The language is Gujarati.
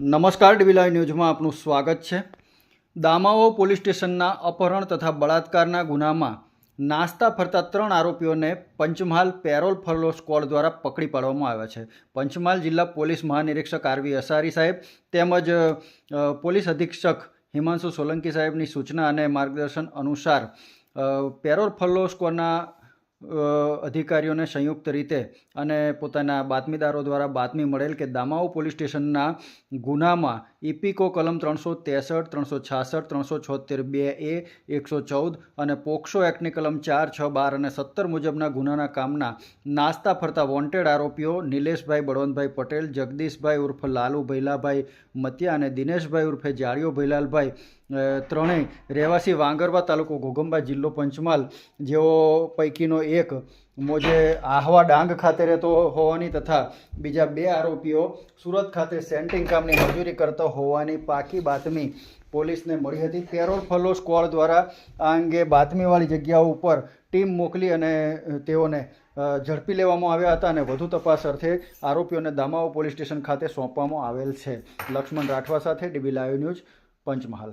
નમસ્કાર ડીવીલાઈ ન્યૂઝમાં આપનું સ્વાગત છે. દામાઓ પોલીસ સ્ટેશનના અપહરણ તથા બળાત્કારના ગુનામાં નાસ્તા ફરતા ત્રણ આરોપીઓને પંચમહાલ પેરોલ ફરલો સ્ક્વોડ દ્વારા પકડી પાડવામાં આવ્યા છે. પંચમહાલ જિલ્લા પોલીસ મહાનિરીક્ષક આરવી અસારી સાહેબ તેમજ પોલીસ અધિક્ષક હિમાંશુ સોલંકી સાહેબની સૂચના અને માર્ગદર્શન અનુસાર પેરોલ ફરલો સ્ક્વોડના અ, અધિકારીઓને સંયુક્ત રીતે અને પોતાના બાતમીદારો દ્વારા બાતમી મળેલ કે દામાઓ પોલીસ સ્ટેશનના ગુનામાં ઇપિકો કલમ ત્રણસો ત્રેસઠ, ત્રણસો છાસઠ, ત્રણસો છોતેર બે એ, એકસો ચૌદ અને પોક્સો એક્ટની કલમ ચાર, છ, બાર અને સત્તર મુજબના ગુનાના કામના નાસ્તા ફરતા વોન્ટેડ આરોપીઓ નિલેશભાઈ બળવંતભાઈ પટેલ, જગદીશભાઈ ઉર્ફ લાલુ ભૈલાભાઈ મતિયા અને દિનેશભાઈ ઉર્ફે જાળીઓ ભૈલાલભાઈ ત્રણેય રહેવાસી વાંગરવા તાલુકો ઘોઘંબા જિલ્લો પંચમહાલ જેઓ પૈકીનો એક મોજે આહવા ડાંગ ખાતે રહેતો હોવાની તથા બીજા બે આરોપીઓ સુરત ખાતે સેન્ટિંગ કામની મજૂરી કરતો હોવાની પાકી બાતમી પોલીસને મળી હતી. પેરોલ ફલો સ્ક્વોડ દ્વારા આ અંગે બાતમીવાળી જગ્યાઓ ઉપર ટીમ મોકલી અને તેઓને ઝડપી લેવામાં આવ્યા હતા અને વધુ તપાસ અર્થે આરોપીઓને દામાઓ પોલીસ સ્ટેશન ખાતે સોંપવામાં આવેલ છે. લક્ષ્મણ રાઠવા સાથે ડીબી લાઈવ ન્યૂઝ પંચમહાલ.